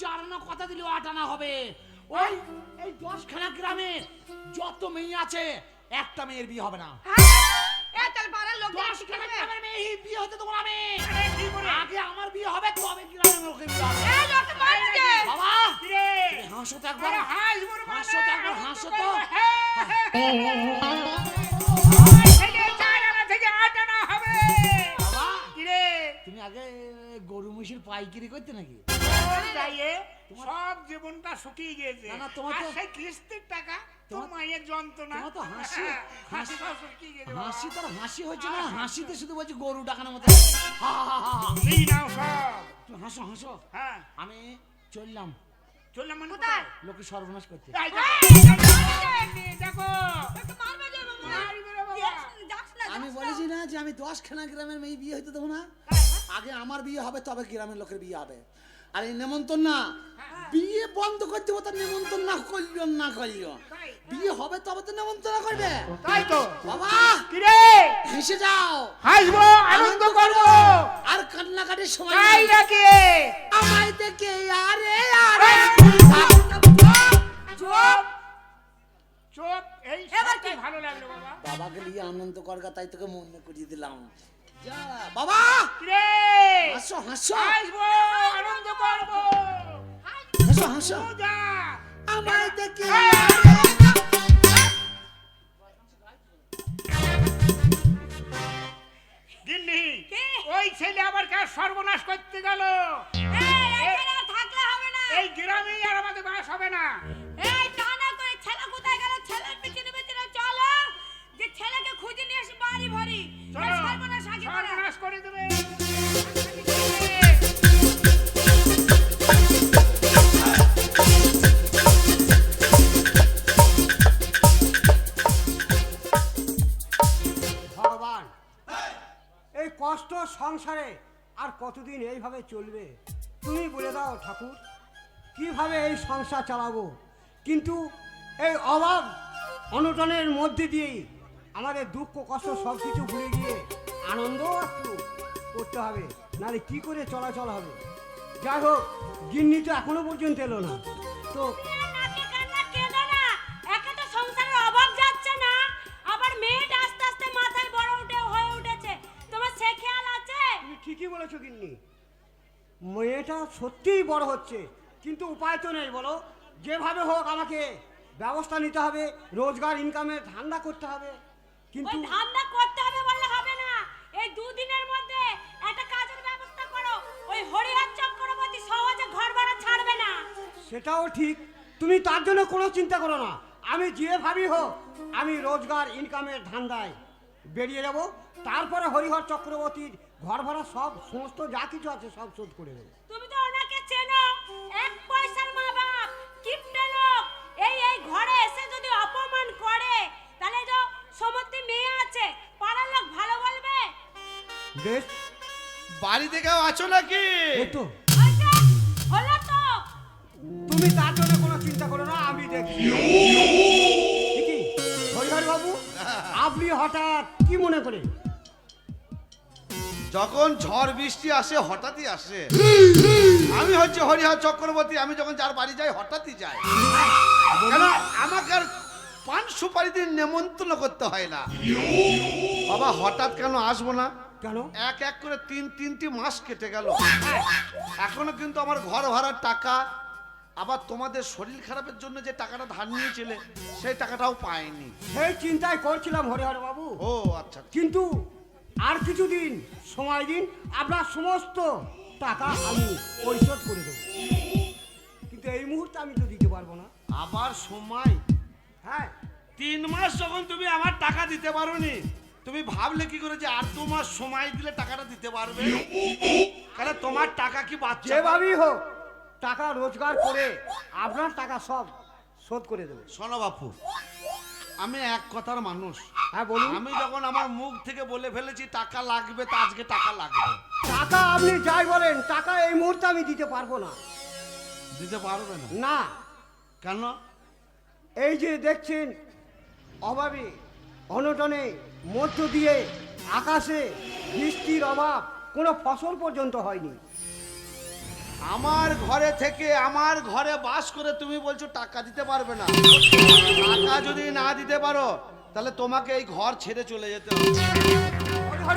চার আনা কথা দিলেও আট আনা হবে। ওই এই দশখানা গ্রামে যত মেয়ে আছে একটা মেয়ের বিয়ে হবে না। বিয়ে হতে আমি? আগে আমার বিয়ে হবে তবে গ্রামের লোকের বিয়ে হবে? বাবা হাসো তো একবার। রে হাসো তো একবার হাসো তো। আগে গরু মহিষের পাইকারি করতে নাকি? সব জীবনটা শুকিয়ে গিয়েছে। না, না, তোমার তো- সেই কিস্তির টাকা তোমার- মায়ের যন্ত্রণা। তোমার তো হাসি হাসি হাসি সব শুকিয়ে গেছে বাবা। হাসি তোর হাসি হচ্ছে না হাসিতে শুধু বলছি গরু ডাকানোর মতো। হা হা হা হা। নিই নাও সব। তুমি হাসো হাসো। হ্যাঁ। আমি চললাম। চললাম মানে কোথায়? লোকে সর্বনাশ করতে দেখো, আমি বলেছি না যে আমি দশখানা গ্রামের মেয়ে বিয়ে হইতে দেবো না। আগে আমার বিয়ে হবে তবে গ্রামের লোকের বিয়ে হবে। আর এই নেমন্তন্ন না। বিয়ে বন্ধ করতে হবে তার নেমন্তন্ন না করলিও না করলিও। তাই? বিয়ে হবে তবে তো নেমন্তন্ন করবে। তাই তো। বাবা কিরে? হেসে যাও। হাসবো আনন্দ করব। আর কান্নাকাটির সময় তাই নেই। নাকি? আমায় দেখে আরে আরে। চুপ। চুপ। এই ভালো লাগল বাবা। বাবাকে নিয়ে আনন্দ করগা তাই তোকে মনে করিয়ে দিলাম। বাবা! কিরে? হাসো হাসো। হাসবো আনন্দ করব। হাসো হাসো। আমায় দেখে দিল্লি ওই ছেলে আবার কার সর্বনাশ করতে গেল? এই, এখানে আর থাকলে হবে না। এই গ্রামেই আর আমাদের বাস হবে না। এই, তা না করে ছেলে কোথায় গেল? ছেলের পিছনে পিছনে চলো। যে ছেলেকে খুঁজে নিয়ে এসে বাড়ি ভরি। চলো। সংসারে আর কতদিন এইভাবে চলবে? তুমি বলে দাও ঠাকুর, কীভাবে এই সংসার চালাবো? কিন্তু এই অভাব, অনটনের মধ্যে দিয়েই আমাদের দুঃখ, কষ্ট সব কিছু ভুলে গিয়ে আনন্দও একটু করতে হবে। নাহলে কি করে চলাচল হবে? যাই হোক, গিন্নি তো এখনও পর্যন্ত এলো না। তো সত্যিই বড় হচ্ছে কিন্তু উপায় তো নেই বলো যেভাবে হোক আমাকে ব্যবস্থা নিতে হবে রোজগার ইনকামে ধান্দা করতে হবে কিন্তু ধান্দা করতে হবে বললে হবে না। এই দুদিনের মধ্যে একটা কাজের ব্যবস্থা করো। ওই হরিহর চক্রবর্তী সহজে ঘর ভাড়া ছাড়বে না। সেটাও ঠিক তুমি তার জন্য কোনো চিন্তা করো না আমি যেভাবেই হোক আমি রোজগার ইনকামের ধান্দায় বেরিয়ে যাব তারপরে হরিহর চক্রবর্তীর ঘর ভাড়া সব সমস্ত যা কিছু আছে সব শোধ করে দেবো। এক পয়সার মা বাপ, কিপটে লোক। এই এই ঘরে এসে যদি অপমান করে তাহলে তো সমস্ত মেয়ে আছে পাড়ার লোক ভালো বলবে? বেশ বাড়িতে কেউ আছো নাকি? এই তো। আচ্ছা, হলো তো। তুমি তার জন্য কোনো চিন্তা করো না আমি দেখছি। কি? হরিহর বাবু আপনি হঠাৎ কি মনে করে? যখন ঝড় বৃষ্টি আসে হঠাৎই আসে। আমি হচ্ছে হরিহর চক্রবর্তী আমি যখন যার বাড়ি যাই হঠাৎই যাই। কেন? আমাকে আর পান সুপারি দিয়ে নেমন্তন্ন করতে হয় না। বাবা হঠাৎ কেন আসব না? কেন? এক এক করে তিন তিনটি মাস কেটে গেল। এখনও কিন্তু আমার ঘর ভাড়ার টাকা আবার তোমাদের শরীর খারাপের জন্য যে টাকাটা ধার নিয়েছিলে সেই টাকাটাও পাইনি। সেই চিন্তাই করছিলাম হরিহর বাবু। ও আচ্ছা। কিন্তু আর কিছুদিন সময় দিন আপনার সমস্ত টাকা আমি পরিশোধ করে দেবো। কিন্তু এই মুহূর্তে আমি তো দিতে পারব না। আবার সময়? হ্যাঁ। তিন মাস যখন তুমি আমার টাকা দিতে পারোনি তুমি ভাবলে কি করে যে আর দু মাস সময় দিলে টাকাটা দিতে পারবে? তাহলে তোমার টাকা কি বাচ্চা? যেভাবেই হোক টাকা রোজগার করে আপনার টাকা সব শোধ করে দেবে। শোনো বাপু আমি এক কথার মানুষ। হ্যাঁ বলুন। আমি যখন আমার মুখ থেকে বলে ফেলেছি টাকা লাগবে তা আজকে টাকা লাগবে। টাকা আপনি যাই বলেন টাকা এই মুহূর্তে আমি দিতে পারব না। দিতে পারবে না? না। কেন? এই যে দেখছেন অভাবে অনটনে মধ্য দিয়ে আকাশে বৃষ্টির অভাব কোনো ফসল পর্যন্ত হয়নি। আমার ঘরে থেকে আমার ঘরে বাস করে তুমি বলছো টাকা দিতে পারবে না। টাকা যদি না দিতে পারো তাহলে তোমাকে এই ঘর ছেড়ে চলে যেতে হবে।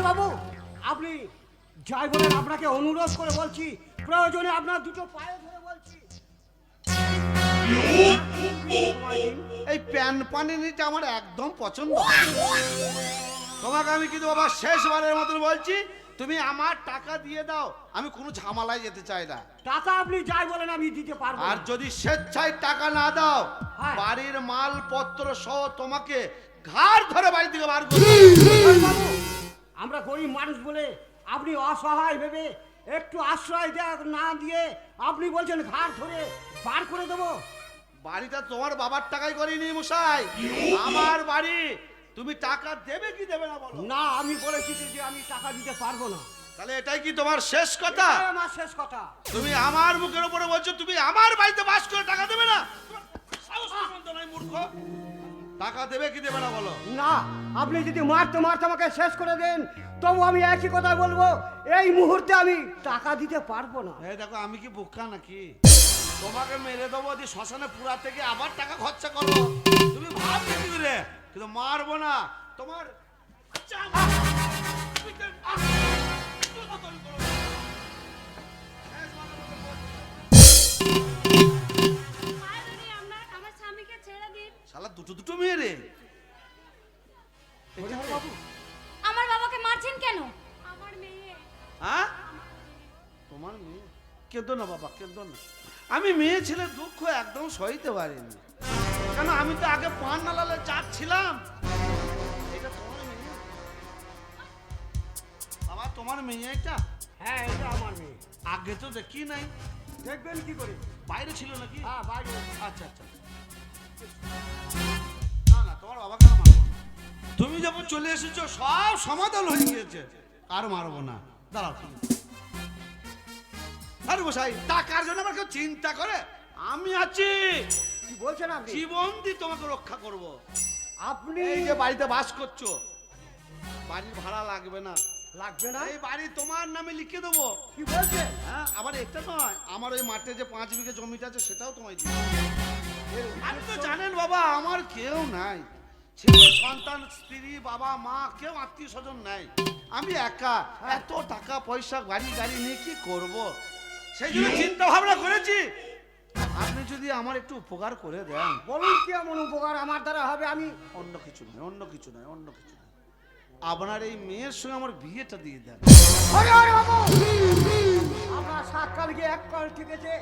বাবু আপনি যাই বলেন আপনাকে অনুরোধ করে বলছি প্রয়োজনে আপনার দুটো পায়ে ধরে বলছি। এই প্যান পানিটা আমার একদম পছন্দ তোমাকে আমি কিন্তু বাবা শেষবারের মতন বলছি তুমি আমার টাকা দিয়ে দাও আমি কোনো ঝামেলায় যেতে চাই না। টাকা আপনি যাই বলেন আমি দিতে পারব আর যদি স্বেচ্ছায় টাকা না দাও হ্যাঁ। বাড়ির মালপত্র সহ তোমাকে ঘাড় ধরে বাড়ি থেকে বার হরিহর বাবু আমরা গরিব মানুষ বলে আপনি অসহায় ভেবে একটু আশ্রয় দেয়া না দিয়ে আপনি বলছেন ঘাড় ধরে বার করে দেবো। বাড়িটা তোমার বাবার টাকাই করিনি মশাই। আমার বাড়ি তুমি টাকা দেবে কি দেবে না বলো? না আমি বলেছি যে আমি টাকা দিতে পারব না। তাহলে এটাই কি তোমার শেষ কথা? আমার শেষ কথা। তুমি আমার মুখের উপরে বলছো তুমি আমার বাড়িতে বাস করে টাকা দেবে না? সাহস পর্যন্ত নাই মূর্খ। টাকা দেবে কি দেবে না বলো? না আপনি যদি মারতে মারতে আমাকে শেষ করে দেন তবু আমি একই কথা বলব এই মুহূর্তে আমি টাকা দিতে পারব না। এই দেখো আমি কি বোকা নাকি? তোমাকে মেরে দেবো দিয়ে শ্মশানে পুরা থেকে আবার টাকা খরচা করো। তুমি কি করে? কিন্তু মারবো না। তোমার শালা দুটো দুটো মেয়ে রে। আমার বাবাকে মারছেন কেন? আমার মেয়ে হ্যাঁ? তোমার মেয়ে। কেঁদো না বাবা কেঁদো না। আমি মেয়ে ছেলে দুঃখ একদম সইতে পারিনি। কেন আমি তো আগে পান নালালে যাচ্ছিলাম এটা তোমার মেয়ে? বাবা তোমার মেয়ে এটা? হ্যাঁ এটা আমার মেয়ে। আগে তো দেখি নাই। দেখবেন কি করে? বাইরে ছিল নাকি? হ্যাঁ বাইরে আচ্ছা আচ্ছা। না না তোমার বাবাকে মারবো না। তুমি যখন চলে এসেছ সব সমাধান হয়ে গিয়েছে। আর মারবো না। দাঁড়াও আরে বসাই টাকার জন্য আমার কেউ চিন্তা করে? আমি আছি। কি বলছেন আপনি? জীবন দিয়ে তোমাকে রক্ষা করব। আপনি এই যে বাড়িতে বাস করছ বাড়ির ভাড়া লাগবে না। লাগবে না? এই বাড়ি তোমার নামে লিখে দেবো। কি বলছেন হ্যাঁ আবার এটা নয় আমার ওই মাঠে যে পাঁচ বিঘে জমিটা আছে সেটাও তোমায় দিই আপনি তো জানেন বাবা আমার কেউ নাই। ছেলে সন্তান স্ত্রী বাবা মা কেউ আত্মীয় স্বজন নাই। আমি একা এত টাকা পয়সা গাড়ি গাড়ি নিয়ে কি করব? সেই জন্য চিন্তা ভাবনা করেছি। আপনি যদি আমার একটু উপকার করে দেন বলুন কি এমন উপকার আমার দ্বারা হবে? আমি অন্য কিছু নয় অন্য কিছু নয় অন্য কিছু নয়। আপনার এই মেয়ের সঙ্গে আমার বিয়েটা দিয়ে দেন। আমরা কাল গিয়ে এক কাল ঠিকেছে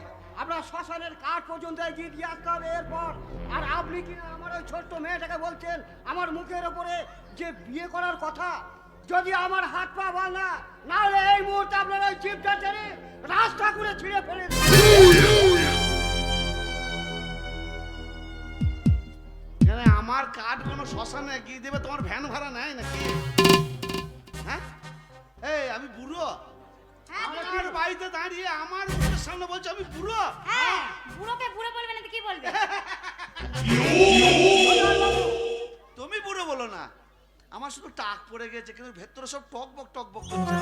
আমরা শ্মশানের কাঠ পর্যন্ত এগিয়ে দিয়ে আসতে হবে এরপর আর আপনি কি আমার ওই ছোট্ট মেয়েটাকে বলছেন আমার মুখের ওপরে যে বিয়ে করার কথা যদি আমার হাত পা বাঁধা না হলে এই মুহূর্তে আপনার ওই জিপটা টেনে রাস্তা করে ছিঁড়ে ফেলে আমার কাঠ কোনো শ্মশানে গিয়ে দেবে? তোমার ভ্যান ভাড়া নেয় নাকি? হ্যাঁ? এই আমি বুড়ো। হ্যাঁ, আমার বাড়িতে দাঁড়িয়ে আমার মুখের সামনে বলছো আমি বুড়ো? হ্যাঁ বুড়োকে বুড়ো বলবে না তো কি বলবে? তুমি বুড়ো বলো না। আমার শুধু টাক পড়ে গেছে কিন্তু ভেতরে সব টক বক টক বক করছে।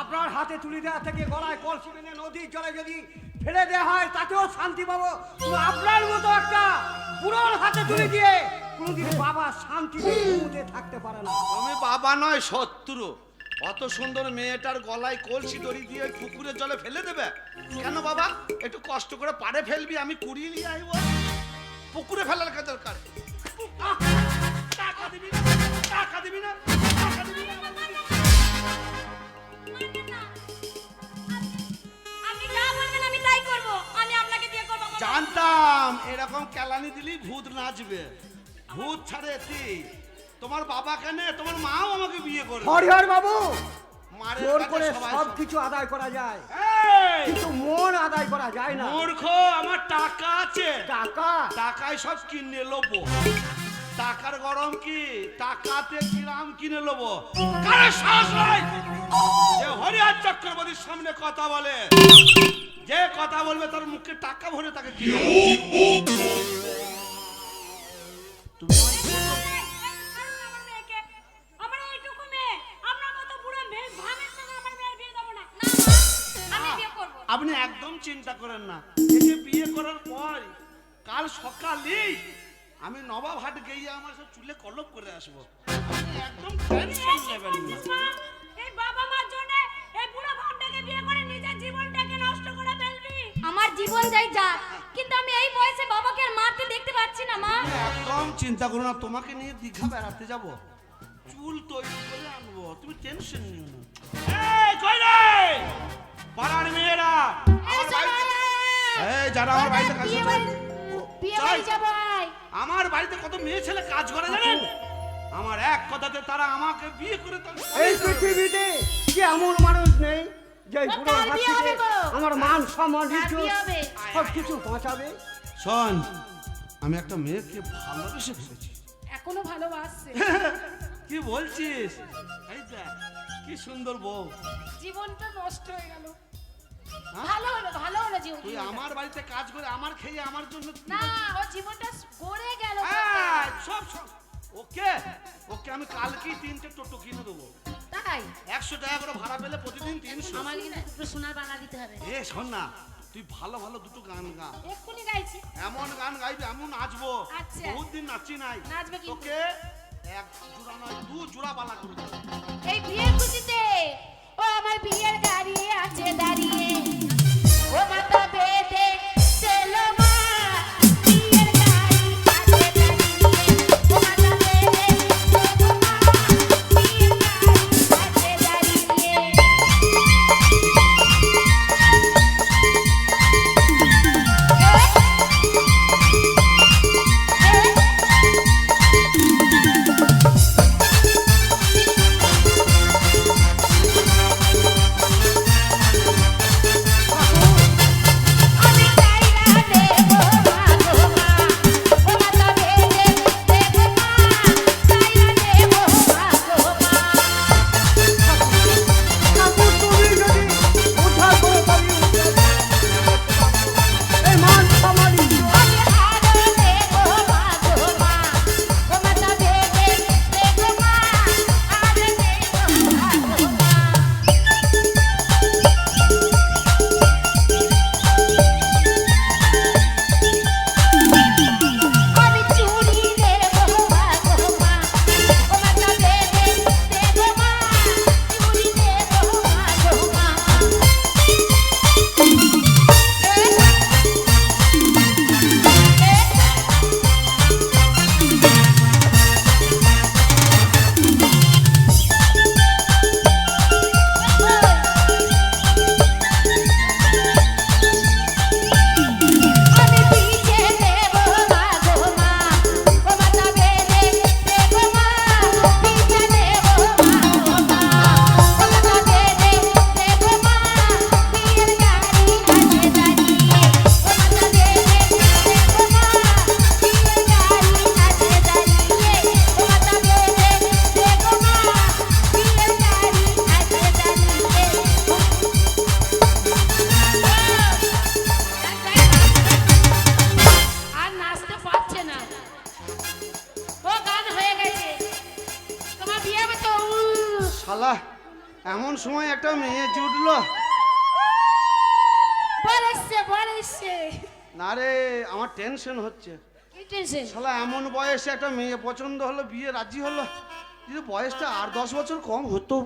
আপনার হাতে তুলে দেওয়া থেকে গলায় কলসি বেঁধে নদীর জলে যদি ফেলে দেওয়া হয় তাতেও শান্তি পাবো। আপনার মতো একটা বুড়োর হাতে তুলে দিয়ে কোনোদিন বাবা শান্তিতে ঘুমোতে থাকতে পারে না। তুমি বাবা নয় শত্রু। অত সুন্দর মেয়েটার গলায় কলসি দড়ি দিয়ে পুকুরের জলে ফেলে দেবে? কেন বাবা? একটু কষ্ট করে পাড়ে ফেলবি আমি কুড়িয়ে নিয়ে আইব পুকুরে ফেলার কে দরকার? টাকা দিবি না? টাকা দিবি না? আপনি যা বলবেন আমি তাই করব আমি আপনাকে বিয়ে করব জানতাম এরকম কেলানি দিলি ভূত নাচবে। ভূত ছাড়ে এতি তোমার বাবা কেন? তোমার মাও আমাকে বিয়ে করে হরিহর বাবু! জোর করে সব। কিছু আদায় করা যায়! কিন্তু মন আদায় করা যায় না। মূর্খ আমার টাকা আছে। টাকা? টাকায় সব কিনে লোবো টাকার গরম কি? টাকাতে কিরাম কিনে লোবো? কারও সাহস নাই? যে হরিহর চক্রবর্তীর সামনে কথা বলে যে কথা বলবে তার মুখে টাকা ভরে তাকে কিনে আপনি একদম চিন্তা দেবো না। একে বিয়ে করার পর কাল সকালেই আমি নবাব হাট গিয়ে আমার সব চুলে কলপ করে আসব। একদম টেনশন নেবেন না। এই বাবা মার জন্য এই বুড়ো ভাবটাকে বিয়ে করে নিজের জীবনটাকে নষ্ট করে ফেলবি। আমার জীবন যাই যা কিন্তু আমি এই বয়সে বাবাকে আর মারতে দেখতে পাচ্ছি না মা। একদম চিন্তা করো না তোমাকে নিয়ে দীঘা বেড়াতে যাব। চুল তৈরি করে আনব তুমি টেনশন নিও না। এই কই রে? পাড়ার মেয়েরা। এই যারা আমার বাড়িতে কাজ বিয়ে করে বিয়ে বাড়ি চল। যাব। আমার বাড়িতে কত মেয়ে ছেলে কাজ করে জানেন? আমার এক কথাতে তারা আমাকে বিয়ে করে তার এই পৃথিবীতে কি এমন মানুষ নেই যে হাত থেকে আমার মান সম্মান? সব কিছু বাঁচাবে। শোন আমি একটা মেয়েকে ভালোবেসে ফেলেছি। এখনও ভালোবাসছে। কি বলছিস? এই দেখ কি সুন্দর বউ। জীবনটা নষ্ট হয়ে গেল? ভালো হলো ভালো হলো জীবন তুই আমার বাড়িতে কাজ করে আমার খেয়ে আমার জন্য না ও জীবনটা গড়ে গেল সব সব। ওকে? ওকে আমি কালকেই তিনটে টোটো কিনে দেবো। তাই? একশো টাকা করে ভাড়া পেলে প্রতিদিন তিনশো। আমার কিন্তু সোনার বাংলা দিতে হবে। এ শোন না তুই ভালো ভালো দুটো গান গা। এক্ষুনি গাইছি। এমন গান গাইবি এমন নাচবো। আচ্ছা। বহুত দিন নাচি নাই। নাচবে কিন্তু। তোকে এক জোড়া নয় দু জোড়া বালা করে এই বিয়ের খুশিতে ও আমার বিয়ের গাড়ি আছে দাঁড়িয়ে। সময় একটা মেয়ে জুটলো না রে আমার টেনশন হচ্ছে। শালা এমন বয়সে একটা মেয়ে পছন্দ হলো বিয়ে রাজি হলো। যদি বয়সটা আর দশ বছর কম হতো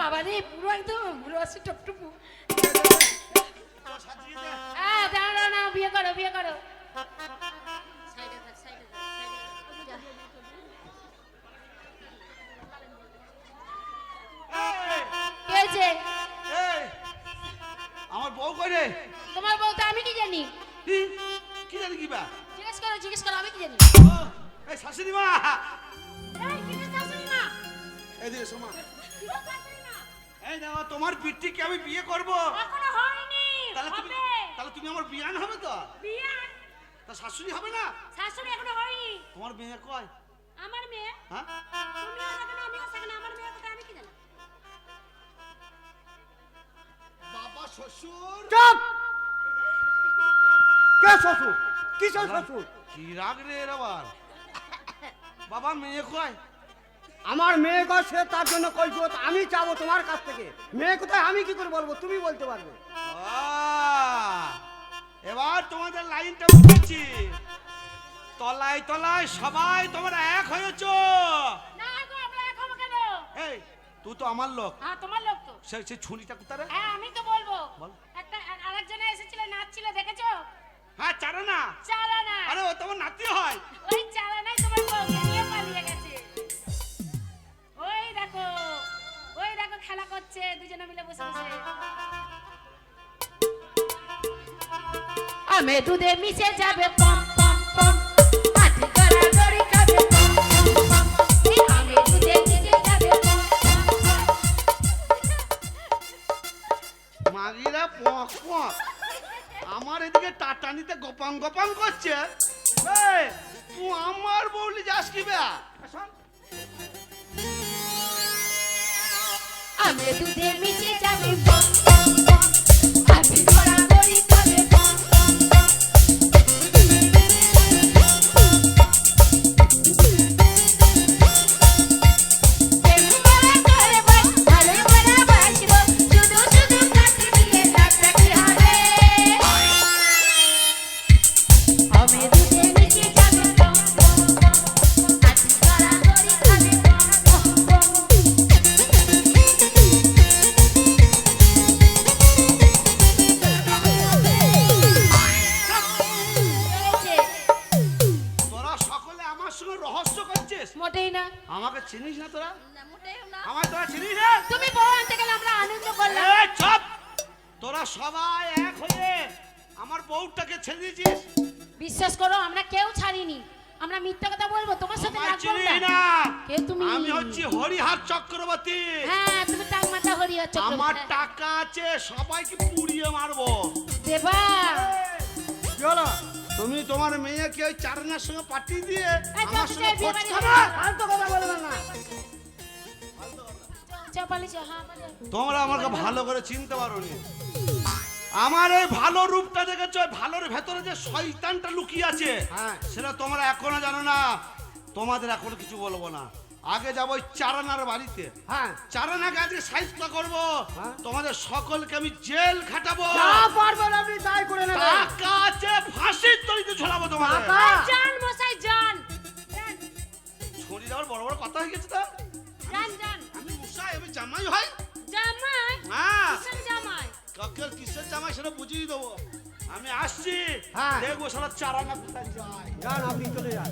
বাবা রে পুরো একদম পুরো আছে টপটপু হ্যাঁ দাঁড়া দাঁড়া না বিয়ে করো বিয়ে করো। কি বউ কই রে তোমার বউ তো আমি কি জানি? কি? জানি কি বা জিজ্ঞেস করো জিজ্ঞেস করো আমি কি জানি? এই শাশুড়ি মা এই কিরে শাশুড়ি মা কিরে এই দেখো তোমার পিঠিকে আমি বিয়ে করব? এখনও হয়নি। তাহলে তুমি তাহলে তুমি আমার বিয়ান হবে তো? বিয়ে তা শাশুড়ি হবে না? শাশুড়ি এখনও হয়নি। তোমার মেয়ে কয়? আমার মেয়ে? হ্যাঁ? তুমিও সেখানে আমিও সেখানে আমার মেয়ে কোথায় আমি কি জানি? চুপ! কে শ্বশুর? কিসের শ্বশুর? কি রাগ রে এর আবার? বাবা মেয়ে কয় আমার মেয়ে গো সে তার জন্য কৈফিয়ত আমি চাবো তোমার কাছ থেকে। মেয়ে কোথায় আমি কি করে বলব? তুমি বলতে পারবে। এবার তোমাদের লাইনটা বুঝেছি। তলায় তলায় সবাই তোমরা এক হয়েছ। না গো আমরা এক হব কেন? এই তুই তো আমার লোক। হ্যাঁ তোমার লোক তো। সে সে ছুরিটা কোথায় হ্যাঁ আমি তো বলব বল। একটা আর- আরেকজনে এসেছিল নাচছিল দেখেছ? হ্যাঁ চারা না চালানা আরে ও তোমার নাতি হয়। ওই চালানাই তোমার বউকে নিয়ে পালিয়ে গেছে। ওই দেখো ওই দেখো খেলা করছে দুজনে মিলে বসে বসে। আমে দুধে মিশে যাবে পম পম পম। আমার এদিকে টাটানিতে গোপাং গোপাং করছে। তুই আমার বউলি যাস কি বে? আমে দুধে মিশে যাবে আমার সঙ্গে রহস্য করছিস? মোটেই না। আমাকে চিনিস না তোরা? আমার তোরা চিনিস না? তুমি বউ আনতে গেলে আমরা আনন্দ করলাম। এই, চুপ! তোরা সবাই এক হয়ে আমার বউটাকে ছেড়ে দিয়েছিস বিশ্বাস করো আমরা কেউ ছাড়িনি। আমরা মিথ্যা কথা বলব তোমার সাথে লাগবো না। কে তুমি? আমি হচ্ছি হরিহার চক্রবর্তী। হ্যাঁ তুমি টাক মাথা হরিয়া আমার টাকা আছে সবাইকে পুড়িয়ে মারবো। দেবা। হলো? তুমি তোমার মেয়েকে ওই চারনার সঙ্গে পাঠিয়ে দিয়ে আমার সঙ্গে খোঁজ খাবে ফালতু কথা বলবে না। হ্যাঁ। তোমরা আমাকে ভালো করে চিনতে পারো নি আমার এই ভালো রূপটা দেখেছ ওই ভালোর ভেতরে যে শয়তানটা লুকিয়ে আছে হ্যাঁ। সেটা তোমরা এখনও জানো না। তোমাদের এখন কিছু বলব না। আগে যাব ওই চারানার বাড়িতে। হ্যাঁ। চারানাকে আজকে সাহিত্য করব। হ্যাঁ। তোমাদের সকলকে আমি জেল খাটাবো। যা পারবেন আপনি তাই করে নেবেন টাকা আছে ফাঁসির তরিতে ঝোলাবো তোমাদের। জান মশাই জান। জান, ছড়ি যাওয়ার বড় বড় কথা হয়ে গেছে তো। জান জান। আমি মশাই আমি জামাই হয়। জামাই? হ্যাঁ। কিসের জামাই? কাকের কিসের জামাই সেটা বুঝিয়ে দেবো। আমি আসছি। হ্যাঁ। দেখব সারা চারানা কোথায় যায়। যান আপনি চলে যান।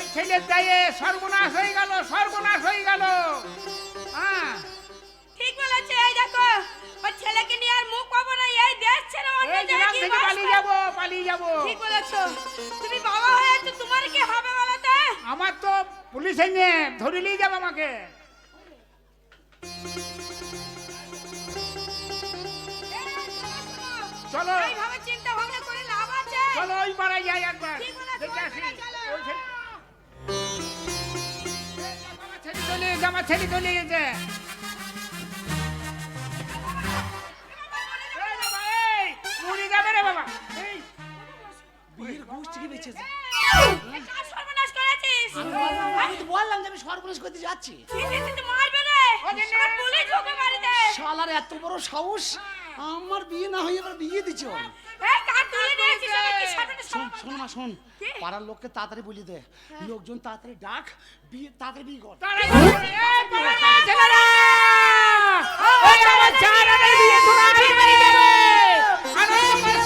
ওই ছেলের দায়ে সর্বনাশ হয়ে গেল সর্বনাশ হয়ে গেল। হ্যাঁ। ঠিক বলেছে এই দেখো ওই ছেলেকে নিয়ে আর মুখ পাবো না এই দেশ ছেড়ে অন্য জায়গায় কি পালিয়ে? যাব পালিয়ে যাব। ঠিক বলেছ। তুমি বাবা হয়েছো তোমার কি হবে বলো তো? আমার তো পুলিশে নিয়ে ধরে নিয়ে যাবে আমাকে। চলো। এইভাবে চিন্তা ভাবনা করে লাভ আছে। চলো ওই পাড়ায় যাই একবার। ঠিক বলেছ, ওই আমার ছেলে চলে গেছে। মরে যাবে রে বাবা। আমি তো বললাম যে আমি সর্বনাশ করতে যাচ্ছি। শালার এত বড় সাহস। আমার বিয়ে না হয়ে এবার বিয়ে সামনে শোন শোন মা শোন। পাড়ার লোককে তাড়াতাড়ি বলি দে। লোকজন তাড়াতাড়ি ডাক বিয়ে তাড়াতাড়ি বিয়ে কর।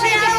ছেলেরা